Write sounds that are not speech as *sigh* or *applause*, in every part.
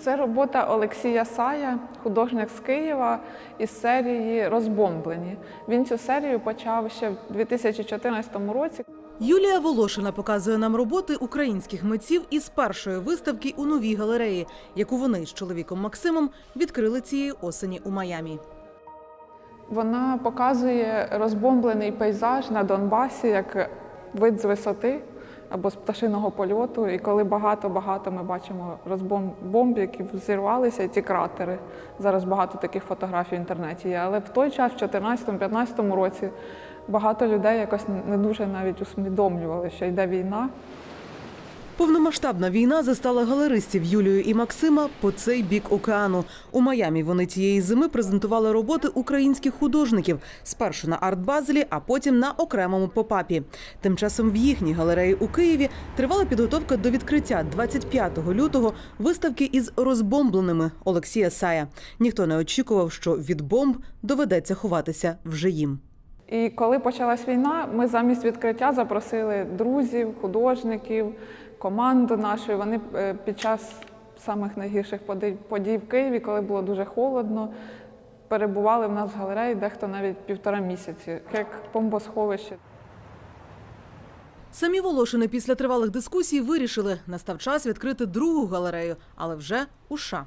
Це робота Олексія Сая, художник з Києва із серії Розбомблені. Він цю серію почав ще в 2014 році. Юлія Волошина показує нам роботи українських митців із першої виставки у новій галереї, яку вони з чоловіком Максимом відкрили цієї осені у Майамі. Вона показує розбомблений пейзаж на Донбасі як вид з висоти або з пташиного польоту. І коли багато-багато ми бачимо розбомб, які взірвалися, ці кратери. Зараз багато таких фотографій в інтернеті є. Але в той час, в 2014-2015 році, багато людей якось не дуже навіть усвідомлювали, що йде війна. Повномасштабна війна застала галеристів Юлію і Максима по цей бік океану. У Майамі вони цієї зими презентували роботи українських художників спершу на арт-базелі, а потім на окремому попапі. Тим часом в їхній галереї у Києві тривала підготовка до відкриття 25 лютого виставки із розбомбленими Олексія Сая. Ніхто не очікував, що від бомб доведеться ховатися вже їм. І коли почалась війна, ми замість відкриття запросили друзів, художників, команду нашу. Вони е, під час самих найгірших подій- в Києві, коли було дуже холодно, перебували в нас в галереї дехто навіть півтора місяці, як бомбосховище. Самі Волошини після тривалих дискусій вирішили, настав час відкрити другу галерею, але вже у США.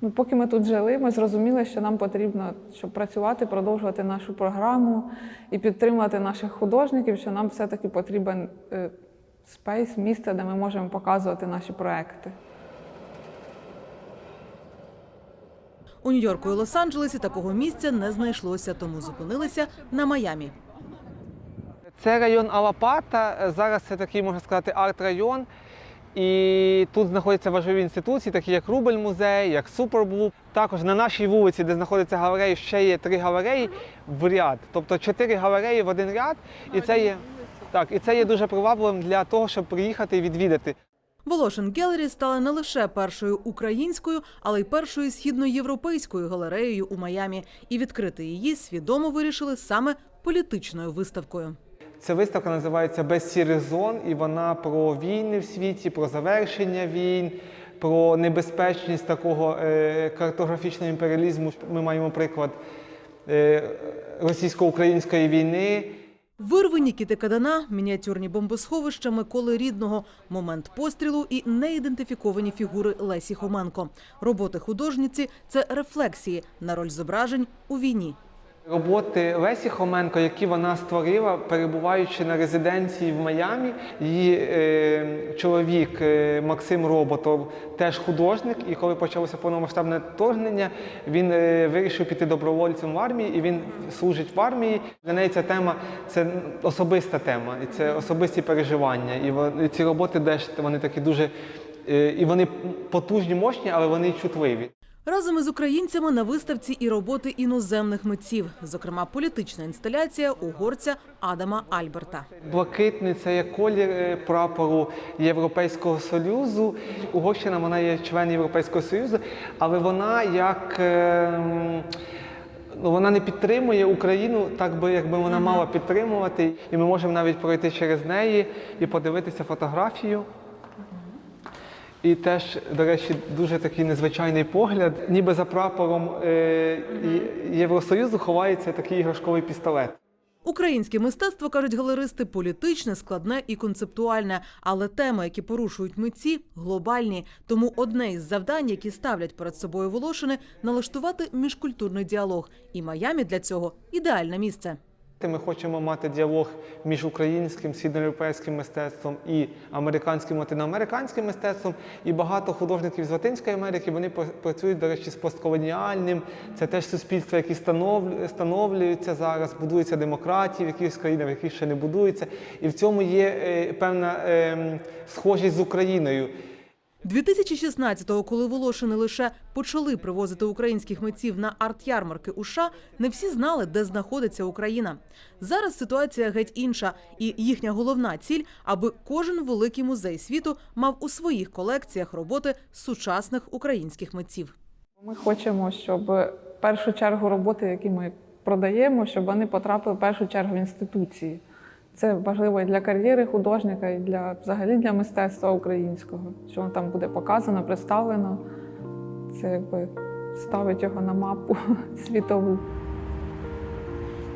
Ну, поки ми тут жили, ми зрозуміли, що нам потрібно, щоб працювати, продовжувати нашу програму і підтримувати наших художників, що нам все-таки потрібен е, спейс, місце, де ми можемо показувати наші проекти. У Нью-Йорку і Лос-Анджелесі такого місця не знайшлося, тому зупинилися на Майамі. Це район Алапата. Зараз це такий, можна сказати, арт-район. І тут знаходяться важливі інституції, такі як Рубль музей, як Суперблу. Також на нашій вулиці, де знаходиться галерея, ще є три галереї в ряд. Тобто чотири галереї в один ряд. І це є, так, і це є дуже привабливим для того, щоб приїхати і відвідати. Волошин Гелері стала не лише першою українською, але й першою східноєвропейською галереєю у Майамі. І відкрити її свідомо вирішили саме політичною виставкою. Ця виставка називається Без і вона про війни в світі, про завершення війн, про небезпечність такого е, картографічного імперіалізму. Ми маємо приклад е, російсько-української війни. Вирвані кіти Кадана, мініатюрні бомбосховища Миколи Рідного, момент пострілу і неідентифіковані фігури Лесі Хоменко. Роботи художниці це рефлексії на роль зображень у війні. Роботи Лесі Хоменко, які вона створила, перебуваючи на резиденції в Майамі. Її е, чоловік е, Максим Роботов теж художник. І коли почалося повномасштабне вторгнення, він е, вирішив піти добровольцем в армії, і він служить в армії. Для неї ця тема це особиста тема, і це особисті переживання. І і ці роботи теж вони такі дуже е, і вони потужні, мощні, але вони чутливі. Разом із українцями на виставці і роботи іноземних митців, зокрема політична інсталяція угорця Адама Альберта. Блакитний це є колір е, прапору Європейського Союзу. Угорщина вона є член Європейського Союзу, але вона як е, ну, вона не підтримує Україну так би, якби вона мала підтримувати. І ми можемо навіть пройти через неї і подивитися фотографію. І теж, до речі, дуже такий незвичайний погляд. Ніби за прапором е, Євросоюзу ховається такий іграшковий пістолет. Українське мистецтво кажуть галеристи політичне, складне і концептуальне, але теми, які порушують митці, глобальні. Тому одне із завдань, які ставлять перед собою Волошини, налаштувати міжкультурний діалог. І Майамі для цього ідеальне місце. Ми хочемо мати діалог між українським східноєвропейським мистецтвом і американським латиноамериканським мистецтвом. І багато художників з Латинської Америки вони пр- працюють, до речі, з постколоніальним. Це теж суспільства, які становлю- становлюються зараз, будується демократії в якихось країнах, в яких ще не будується. І в цьому є е, певна е, схожість з Україною. 2016-го, коли Волошини лише почали привозити українських митців на арт-ярмарки у США, не всі знали, де знаходиться Україна. Зараз ситуація геть інша, і їхня головна ціль, аби кожен великий музей світу мав у своїх колекціях роботи сучасних українських митців. Ми хочемо, щоб першу чергу роботи, які ми продаємо, щоб вони потрапили в першу чергу в інституції. Це важливо і для кар'єри художника, і для взагалі для мистецтва українського, що воно там буде показано, представлено. Це якби ставить його на мапу *laughs* світову.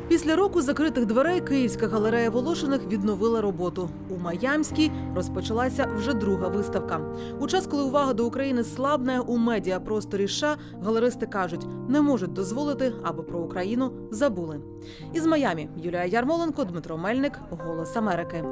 Після року закритих дверей Київська галерея Волошиних відновила роботу. У Майамській розпочалася вже друга виставка. У час, коли увага до України слабне у медіапросторі США, галеристи кажуть, не можуть дозволити, аби про Україну забули. Із Майамі Юлія Ярмоленко, Дмитро Мельник, Голос Америки.